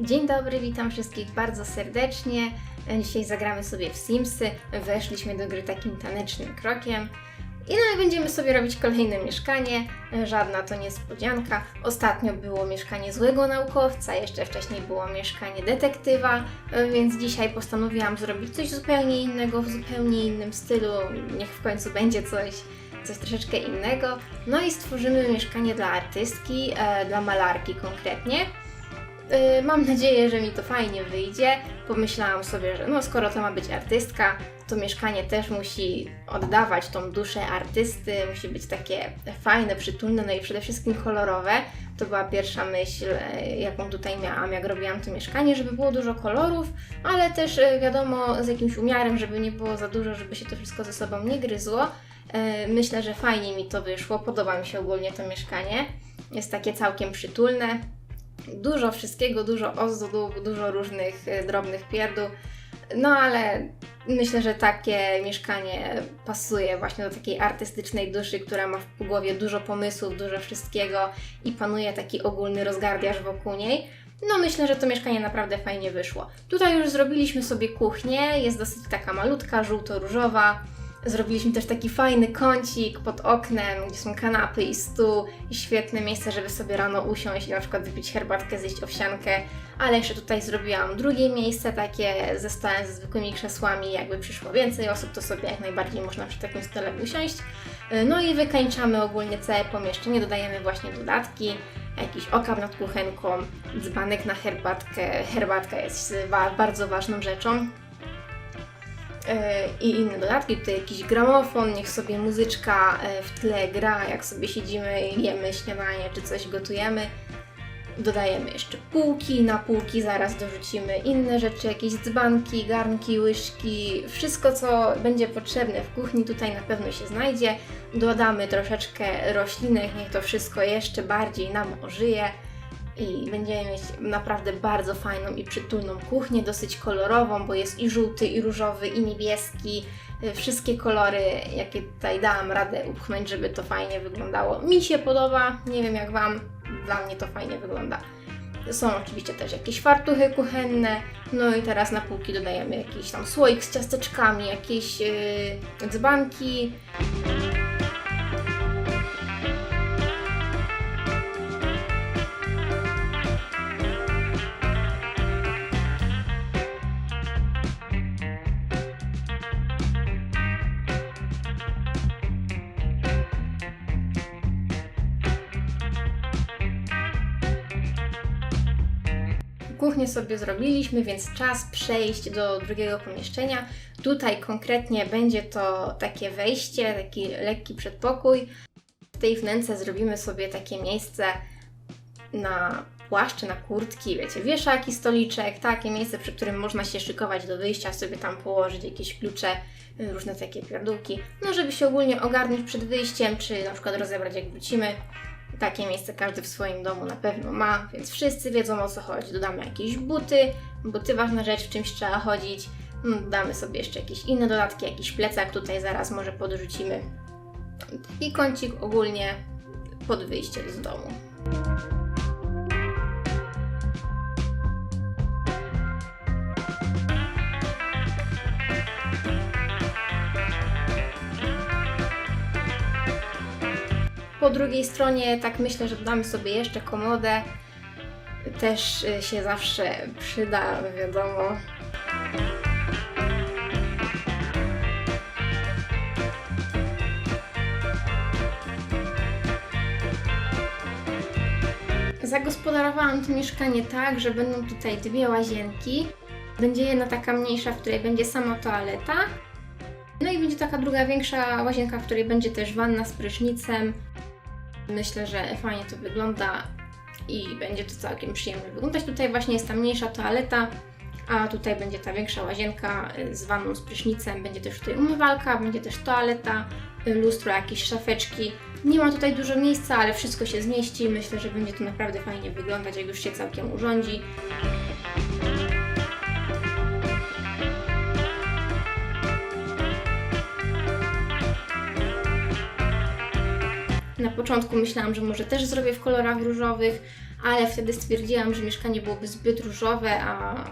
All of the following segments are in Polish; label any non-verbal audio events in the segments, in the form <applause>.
Dzień dobry, witam wszystkich bardzo serdecznie. Dzisiaj zagramy sobie w Simsy. Weszliśmy do gry takim tanecznym krokiem. I no i będziemy sobie robić kolejne mieszkanie. Żadna to niespodzianka. Ostatnio było mieszkanie złego naukowca, jeszcze wcześniej było mieszkanie detektywa, więc dzisiaj postanowiłam zrobić coś zupełnie innego, w zupełnie innym stylu. Niech w końcu będzie coś, coś troszeczkę innego. No i stworzymy mieszkanie dla artystki, e, dla malarki konkretnie. Y, Mam nadzieję, że mi to fajnie wyjdzie. Pomyślałam sobie, że no skoro to ma być artystka, to mieszkanie też musi oddawać tą duszę artysty, musi być takie fajne, przytulne, no i przede wszystkim kolorowe. To była pierwsza myśl, e, jaką tutaj miałam, jak robiłam to mieszkanie, żeby było dużo kolorów, ale też e, wiadomo z jakimś umiarem, żeby nie było za dużo, żeby się to wszystko ze sobą nie gryzło. E, Myślę, że fajnie mi to wyszło, podoba mi się ogólnie to mieszkanie. Jest takie całkiem przytulne, dużo wszystkiego, dużo ozdób, dużo różnych e, drobnych pierdół. No ale myślę, że takie mieszkanie pasuje właśnie do takiej artystycznej duszy, która ma w głowie dużo pomysłów, dużo wszystkiego i panuje taki ogólny rozgardiaż wokół niej. No myślę, że to mieszkanie naprawdę fajnie wyszło. Tutaj już zrobiliśmy sobie kuchnię, jest dosyć taka malutka, żółto-różowa. Zrobiliśmy też taki fajny kącik pod oknem, gdzie są kanapy i stół i świetne miejsce, żeby sobie rano usiąść i na przykład wypić herbatkę, zjeść owsiankę. Ale jeszcze tutaj zrobiłam drugie miejsce, takie ze stołem ze zwykłymi krzesłami. Jakby przyszło więcej osób, to sobie jak najbardziej można przy takim stole usiąść. No i wykańczamy ogólnie całe pomieszczenie, dodajemy właśnie dodatki, jakiś okap nad kuchenką, dzbanek na herbatkę. Herbatka jest bardzo ważną rzeczą i inne dodatki. Tutaj jakiś gramofon, niech sobie muzyczka e, w tle gra, jak sobie siedzimy i jemy śniadanie czy coś gotujemy. Dodajemy jeszcze półki, na półki zaraz dorzucimy inne rzeczy, jakieś dzbanki, garnki, łyżki, wszystko co będzie potrzebne w kuchni tutaj na pewno się znajdzie. Dodamy troszeczkę roślinek, niech to wszystko jeszcze bardziej nam ożyje i będziemy mieć naprawdę bardzo fajną i przytulną kuchnię, dosyć kolorową, bo jest i żółty, i różowy, i niebieski. Y, Wszystkie kolory, jakie tutaj dałam radę upchnąć, żeby to fajnie wyglądało. Mi się podoba, nie wiem jak Wam, dla mnie to fajnie wygląda. Są oczywiście też jakieś fartuchy kuchenne, no i teraz na półki dodajemy jakiś tam słoik z ciasteczkami, jakieś yy, dzbanki, Kuchnię sobie zrobiliśmy, więc czas przejść do drugiego pomieszczenia. Tutaj konkretnie będzie to takie wejście, taki lekki przedpokój. W tej wnęce zrobimy sobie takie miejsce na płaszcze, na kurtki, wiecie, wieszaki, stoliczek, takie miejsce, przy którym można się szykować do wyjścia, sobie tam położyć jakieś klucze, y, różne takie pierdółki, no żeby się ogólnie ogarnąć przed wyjściem, czy na przykład rozebrać jak wrócimy. Takie miejsce każdy w swoim domu na pewno ma, więc wszyscy wiedzą o co chodzi. Dodamy jakieś buty, buty ważna rzecz, w czymś trzeba chodzić. Mm, Damy sobie jeszcze jakieś inne dodatki, jakiś plecak tutaj zaraz może podrzucimy. I kącik ogólnie pod wyjściem z domu. Po drugiej stronie, tak myślę, że dodamy sobie jeszcze komodę. Też y, się zawsze przyda, wiadomo. Zagospodarowałam to mieszkanie tak, że będą tutaj dwie łazienki. Będzie jedna taka mniejsza, w której będzie sama toaleta. No i będzie taka druga większa łazienka, w której będzie też wanna z prysznicem. Myślę, że fajnie to wygląda i będzie to całkiem przyjemnie wyglądać. Tutaj właśnie jest ta mniejsza toaleta, a tutaj będzie ta większa łazienka y, z wanną z prysznicem. Będzie też tutaj umywalka, będzie też toaleta, y, lustro, jakieś szafeczki. Nie ma tutaj dużo miejsca, ale wszystko się zmieści. Myślę, że będzie to naprawdę fajnie wyglądać, jak już się całkiem urządzi. Na początku myślałam, że może też zrobię w kolorach różowych, ale wtedy stwierdziłam, że mieszkanie byłoby zbyt różowe, a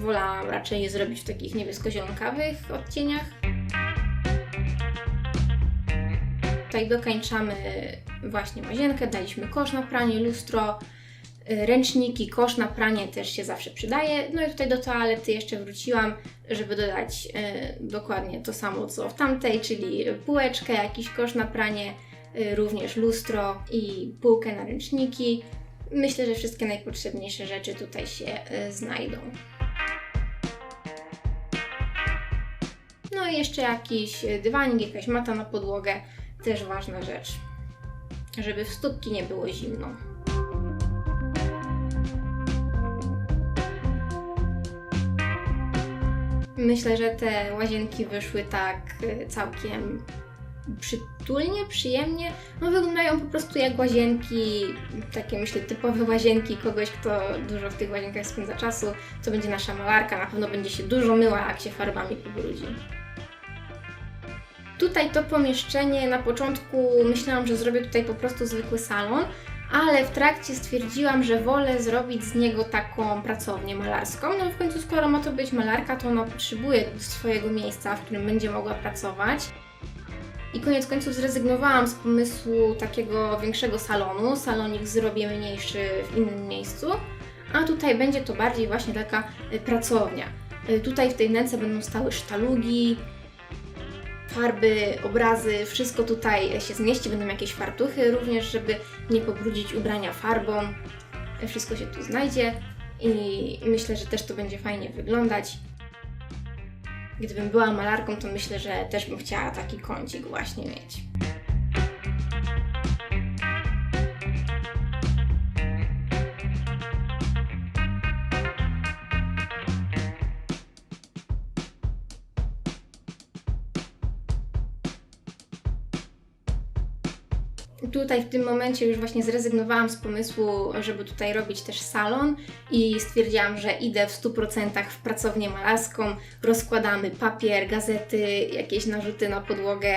wolałam raczej je zrobić w takich niebiesko-zielonkawych odcieniach. Tutaj dokańczamy właśnie łazienkę, daliśmy kosz na pranie, lustro, y, ręczniki, kosz na pranie też się zawsze przydaje. No i tutaj do toalety jeszcze wróciłam, żeby dodać y, dokładnie to samo co w tamtej, czyli półeczkę, jakiś kosz na pranie, również lustro i półkę na ręczniki. Myślę, że wszystkie najpotrzebniejsze rzeczy tutaj się y, znajdą. No i jeszcze jakiś y, dywanik, jakaś mata na podłogę, też ważna rzecz, żeby w stópki nie było zimno. Myślę, że te łazienki wyszły tak y, całkiem przytulnie, przyjemnie. No wyglądają po prostu jak łazienki, takie myślę typowe łazienki kogoś, kto dużo w tych łazienkach spędza czasu. To będzie nasza malarka, na pewno będzie się dużo myła, jak się farbami pobrudzi. Tutaj to pomieszczenie, na początku myślałam, że zrobię tutaj po prostu zwykły salon, ale w trakcie stwierdziłam, że wolę zrobić z niego taką pracownię malarską. No w końcu skoro ma to być malarka, to ona potrzebuje swojego miejsca, w którym będzie mogła pracować. I koniec końców zrezygnowałam z pomysłu takiego większego salonu. Salonik zrobię mniejszy w innym miejscu, a tutaj będzie to bardziej właśnie taka y, pracownia. Y, Tutaj w tej wnęce będą stały sztalugi, farby, obrazy, wszystko tutaj się zmieści. Będą jakieś fartuchy również, żeby nie pobrudzić ubrania farbą. Wszystko się tu znajdzie i myślę, że też to będzie fajnie wyglądać. Gdybym była malarką, to myślę, że też bym chciała taki kącik właśnie mieć. Tutaj w tym momencie już właśnie zrezygnowałam z pomysłu, żeby tutaj robić też salon i stwierdziłam, że idę w 100% w pracownię malarską. Rozkładamy papier, gazety, jakieś narzuty na podłogę,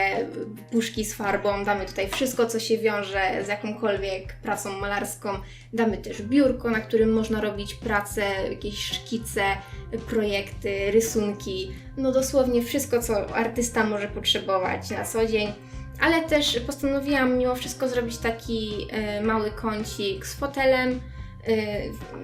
puszki z farbą. Damy tutaj wszystko, co się wiąże z jakąkolwiek pracą malarską. Damy też biurko, na którym można robić pracę, jakieś szkice, projekty, rysunki. No dosłownie wszystko, co artysta może potrzebować na co dzień ale też postanowiłam mimo wszystko zrobić taki e, mały kącik z fotelem. E,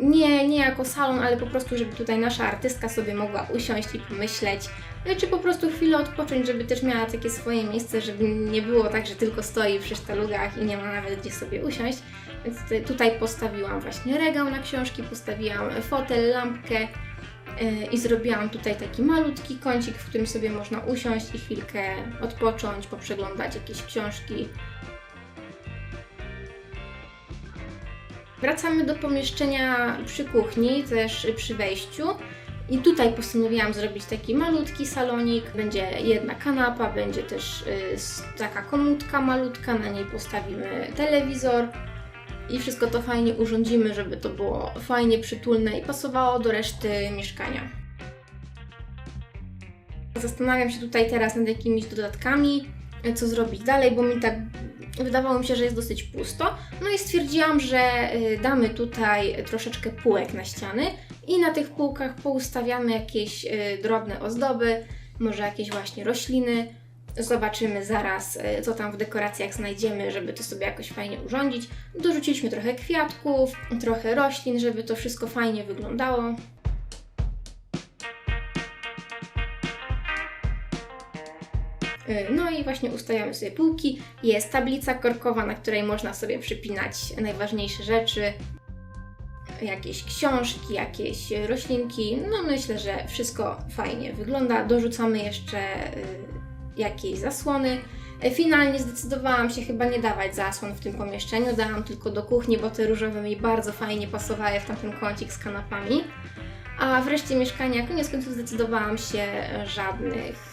nie, nie jako salon, ale po prostu, żeby tutaj nasza artystka sobie mogła usiąść i pomyśleć, e, czy po prostu chwilę odpocząć, żeby też miała takie swoje miejsce, żeby nie było tak, że tylko stoi przy sztalugach i nie ma nawet gdzie sobie usiąść. Więc tutaj- postawiłam właśnie regał na książki, postawiłam fotel, lampkę, i zrobiłam tutaj taki malutki kącik, w którym sobie można usiąść i chwilkę odpocząć, poprzeglądać jakieś książki. Wracamy do pomieszczenia przy kuchni, też przy wejściu. I tutaj postanowiłam zrobić taki malutki salonik. Będzie jedna kanapa, będzie też y, taka komódka malutka, na niej postawimy telewizor i wszystko to fajnie urządzimy, żeby to było fajnie przytulne i pasowało do reszty mieszkania. Zastanawiam się tutaj teraz nad jakimiś dodatkami, co zrobić dalej, bo mi tak wydawało mi się, że jest dosyć pusto. No i stwierdziłam, że y, damy tutaj troszeczkę półek na ściany i na tych półkach poustawiamy jakieś y, drobne ozdoby, może jakieś właśnie rośliny. Zobaczymy zaraz, y, co tam w dekoracjach znajdziemy, żeby to sobie jakoś fajnie urządzić. Dorzuciliśmy trochę kwiatków, trochę roślin, żeby to wszystko fajnie wyglądało. Y, No i właśnie ustawiamy sobie półki. Jest tablica korkowa, na której można sobie przypinać najważniejsze rzeczy, jakieś książki, jakieś roślinki. No myślę, że wszystko fajnie wygląda. Dorzucamy jeszcze jakieś zasłony. Y, Finalnie zdecydowałam się chyba nie dawać zasłon w tym pomieszczeniu, dałam tylko do kuchni, bo te różowe mi bardzo fajnie pasowały w tamten kącik z kanapami. A w reszcie mieszkania koniec końców zdecydowałam się żadnych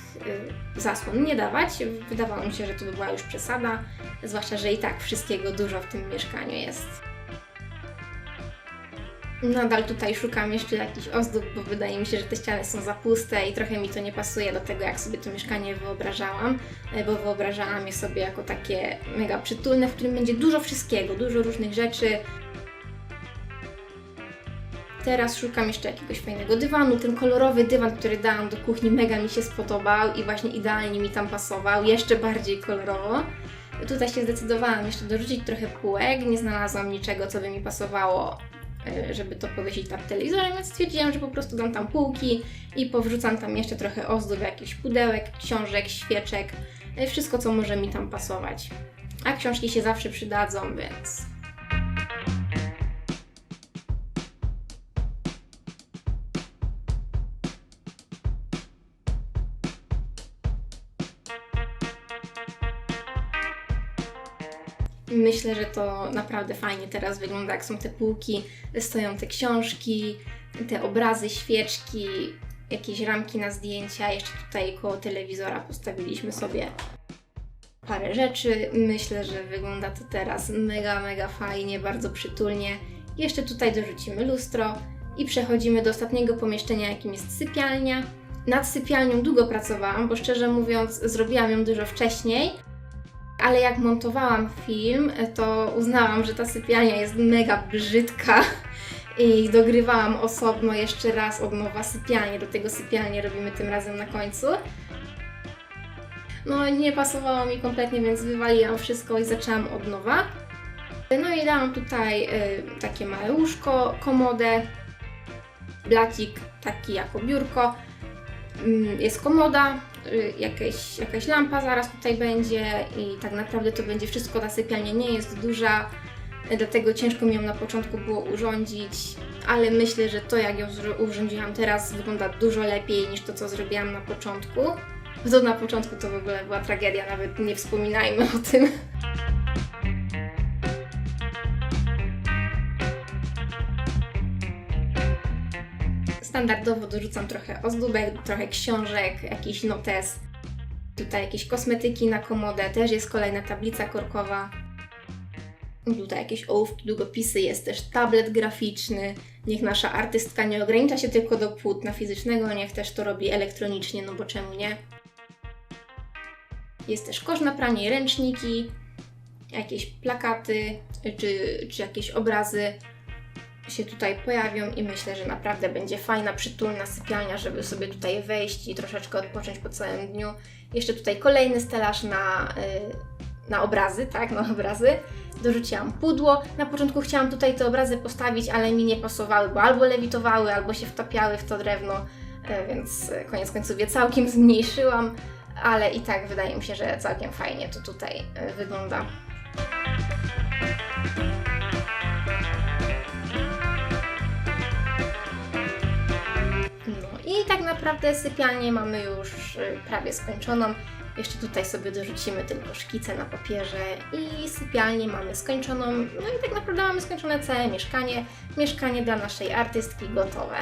y, zasłon nie dawać. Wydawało mi się, że to by była już przesada, zwłaszcza, że i tak wszystkiego dużo w tym mieszkaniu jest. Nadal tutaj szukam jeszcze jakichś ozdób, bo wydaje mi się, że te ściany są za puste i trochę mi to nie pasuje do tego, jak sobie to mieszkanie wyobrażałam, e, bo wyobrażałam je sobie jako takie mega przytulne, w którym będzie dużo wszystkiego, dużo różnych rzeczy. Teraz szukam jeszcze jakiegoś fajnego dywanu. Ten kolorowy dywan, który dałam do kuchni, mega mi się spodobał i właśnie idealnie mi tam pasował, jeszcze bardziej kolorowo. Tutaj się zdecydowałam jeszcze dorzucić trochę półek, nie znalazłam niczego, co by mi pasowało żeby to powiesić nad telewizorem, więc stwierdziłam, że po prostu dam tam półki i powrzucam tam jeszcze trochę ozdób, jakichś pudełek, książek, świeczek, e, wszystko co może mi tam pasować. A książki się zawsze przydadzą, więc Myślę, że to naprawdę fajnie teraz wygląda, jak są te półki, stoją te książki, te obrazy, świeczki, jakieś ramki na zdjęcia. Jeszcze tutaj koło telewizora postawiliśmy sobie parę rzeczy. Myślę, że wygląda to teraz mega, mega fajnie, bardzo przytulnie. Jeszcze tutaj dorzucimy lustro i przechodzimy do ostatniego pomieszczenia, jakim jest sypialnia. Nad sypialnią długo pracowałam, bo szczerze mówiąc, zrobiłam ją dużo wcześniej, ale jak montowałam film, to uznałam, że ta sypialnia jest mega brzydka <laughs> i dogrywałam osobno jeszcze raz od nowa sypialnię. Do tego sypialnię robimy tym razem na końcu. No nie pasowało mi kompletnie, więc wywaliłam wszystko i zaczęłam od nowa. No i dałam tutaj y, takie małe łóżko, komodę, blacik taki jako biurko. Mm, Jest komoda, y, jakieś, jakaś lampa zaraz tutaj będzie i tak naprawdę to będzie wszystko. Ta sypialnia nie jest duża, y, dlatego ciężko mi ją na początku było urządzić, ale myślę, że to jak ją urządziłam teraz wygląda dużo lepiej niż to, co zrobiłam na początku. To na początku to w ogóle była tragedia, nawet nie wspominajmy o tym. Standardowo dorzucam trochę ozdóbek, trochę książek, jakiś notes. Tutaj jakieś kosmetyki na komodę, też jest kolejna tablica korkowa. Tutaj jakieś ołówki, długopisy, jest też tablet graficzny. Niech nasza artystka nie ogranicza się tylko do płótna fizycznego, niech też to robi elektronicznie, no bo czemu nie? Jest też kosz na pranie, ręczniki, jakieś plakaty czy, czy jakieś obrazy się tutaj pojawią i myślę, że naprawdę będzie fajna, przytulna sypialnia, żeby sobie tutaj wejść i troszeczkę odpocząć po całym dniu. Jeszcze tutaj kolejny stelaż na, y, na obrazy, tak, na obrazy. Dorzuciłam pudło. Na początku chciałam tutaj te obrazy postawić, ale mi nie pasowały, bo albo lewitowały, albo się wtapiały w to drewno, y, więc y, koniec końców je całkiem <laughs> zmniejszyłam, ale i tak wydaje mi się, że całkiem fajnie to tutaj y, wygląda. Naprawdę sypialnię mamy już y, prawie skończoną. Jeszcze tutaj sobie dorzucimy tylko szkice na papierze i sypialnię mamy skończoną. No i tak naprawdę mamy skończone całe mieszkanie. Mieszkanie dla naszej artystki gotowe.